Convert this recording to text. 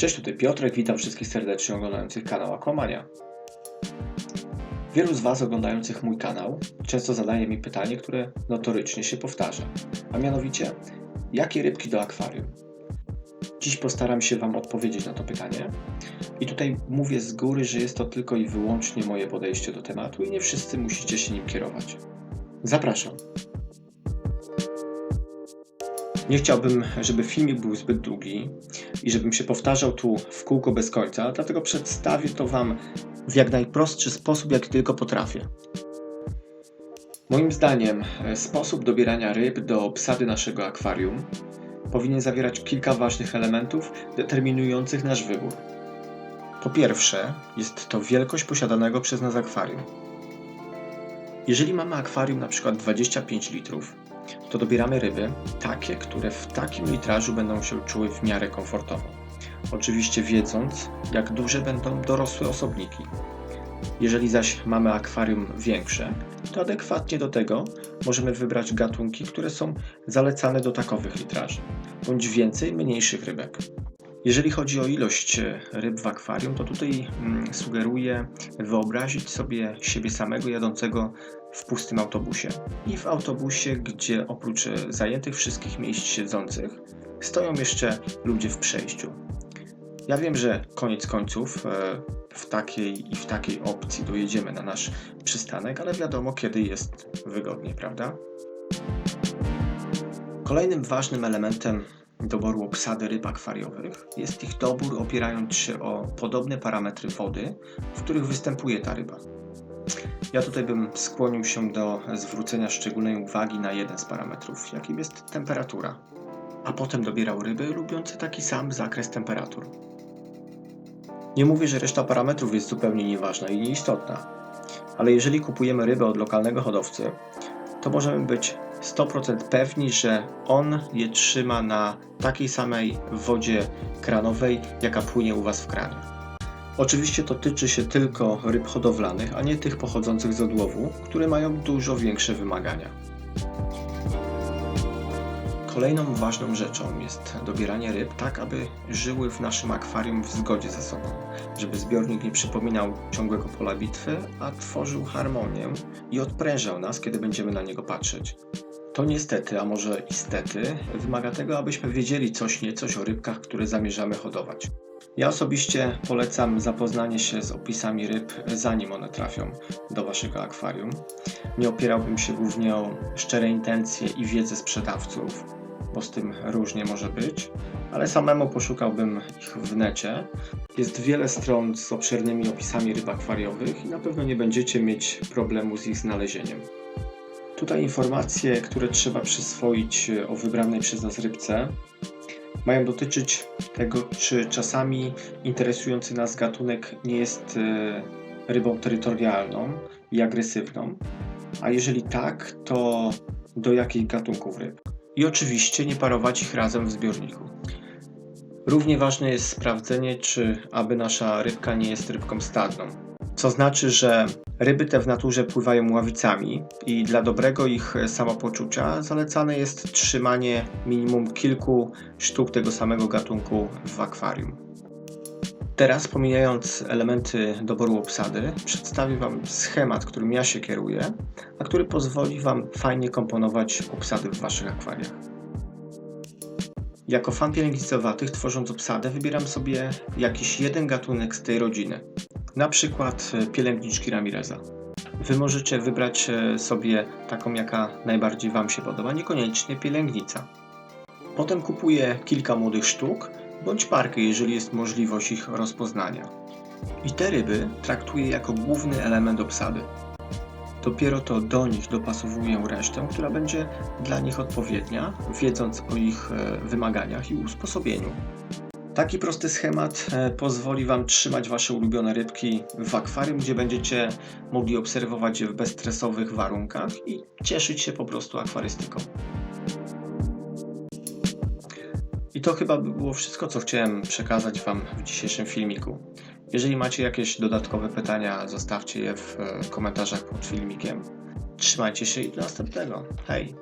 Cześć, tutaj Piotrek, witam wszystkich serdecznie oglądających kanał Aquamania. Wielu z Was oglądających mój kanał często zadaje mi pytanie, które notorycznie się powtarza, a mianowicie, jakie rybki do akwarium? Dziś postaram się Wam odpowiedzieć na to pytanie i tutaj mówię z góry, że jest to tylko i wyłącznie moje podejście do tematu i nie wszyscy musicie się nim kierować. Zapraszam. Nie chciałbym, żeby filmik był zbyt długi i żebym się powtarzał tu w kółko bez końca, dlatego przedstawię to Wam w jak najprostszy sposób, jaki tylko potrafię. Moim zdaniem e, sposób dobierania ryb do obsady naszego akwarium powinien zawierać kilka ważnych elementów determinujących nasz wybór. Po pierwsze, jest to wielkość posiadanego przez nas akwarium. Jeżeli mamy akwarium na przykład 25 litrów, to dobieramy ryby takie, które w takim litrażu będą się czuły w miarę komfortowo. Oczywiście wiedząc, jak duże będą dorosłe osobniki. Jeżeli zaś mamy akwarium większe, to adekwatnie do tego możemy wybrać gatunki, które są zalecane do takowych litraży, bądź więcej mniejszych rybek. Jeżeli chodzi o ilość e, ryb w akwarium, to tutaj mm, sugeruję wyobrazić sobie siebie samego jadącego w pustym autobusie. I w autobusie, gdzie oprócz e, zajętych wszystkich miejsc siedzących, stoją jeszcze ludzie w przejściu. Ja wiem, że koniec końców e, w takiej i w takiej opcji dojedziemy na nasz przystanek, ale wiadomo kiedy jest wygodnie, prawda? Kolejnym ważnym elementem doboru obsady ryb akwariowych jest ich dobór opierając się o podobne parametry wody, w których występuje ta ryba. Ja tutaj bym skłonił się do zwrócenia szczególnej uwagi na jeden z parametrów, jakim jest temperatura, a potem dobierał ryby lubiące taki sam zakres temperatur. Nie mówię, że reszta parametrów jest zupełnie nieważna i nieistotna, ale jeżeli kupujemy rybę od lokalnego hodowcy, to możemy być 100% pewni, że on je trzyma na takiej samej wodzie kranowej, jaka płynie u Was w kranie. Oczywiście to tyczy się tylko ryb hodowlanych, a nie tych pochodzących z odłowu, które mają dużo większe wymagania. Kolejną ważną rzeczą jest dobieranie ryb tak, aby żyły w naszym akwarium w zgodzie ze sobą, żeby zbiornik nie przypominał ciągłego pola bitwy, a tworzył harmonię i odprężał nas, kiedy będziemy na niego patrzeć. To niestety, a może istety, wymaga tego, abyśmy wiedzieli coś niecoś o rybkach, które zamierzamy hodować. Ja osobiście polecam zapoznanie się z opisami ryb, zanim one trafią do Waszego akwarium. Nie opierałbym się głównie o szczere intencje i wiedzę sprzedawców, bo z tym różnie może być, ale samemu poszukałbym ich w necie. Jest wiele stron z obszernymi opisami ryb akwariowych i na pewno nie będziecie mieć problemu z ich znalezieniem. Tutaj informacje, które trzeba przyswoić o wybranej przez nas rybce, mają dotyczyć tego, czy czasami interesujący nas gatunek nie jest e, rybą terytorialną i agresywną, a jeżeli tak, to do jakich gatunków ryb. I oczywiście nie parować ich razem w zbiorniku. Równie ważne jest sprawdzenie, czy aby nasza rybka nie jest rybką stadną. Co znaczy, że ryby te w naturze pływają ławicami i dla dobrego ich samopoczucia zalecane jest trzymanie minimum kilku sztuk tego samego gatunku w akwarium. Teraz, pomijając elementy doboru obsady, przedstawię Wam schemat, którym ja się kieruję, a który pozwoli Wam fajnie komponować obsady w Waszych akwariach. Jako fan pielęgnicowatych, tworząc obsadę, wybieram sobie jakiś jeden gatunek z tej rodziny. Na przykład e, pielęgniczki Ramireza. Wy możecie wybrać e, sobie taką, jaka najbardziej Wam się podoba, niekoniecznie pielęgnica. Potem kupuję kilka młodych sztuk, bądź parkę, jeżeli jest możliwość ich rozpoznania. I te ryby traktuję jako główny element obsady. Dopiero to do nich dopasowuję resztę, która będzie dla nich odpowiednia, wiedząc o ich e, wymaganiach i usposobieniu. Taki prosty schemat e, pozwoli Wam trzymać Wasze ulubione rybki w akwarium, gdzie będziecie mogli obserwować je w bezstresowych warunkach i cieszyć się po prostu akwarystyką. I to chyba było wszystko, co chciałem przekazać Wam w dzisiejszym filmiku. Jeżeli macie jakieś dodatkowe pytania, zostawcie je w e, komentarzach pod filmikiem. Trzymajcie się i do następnego. Hej!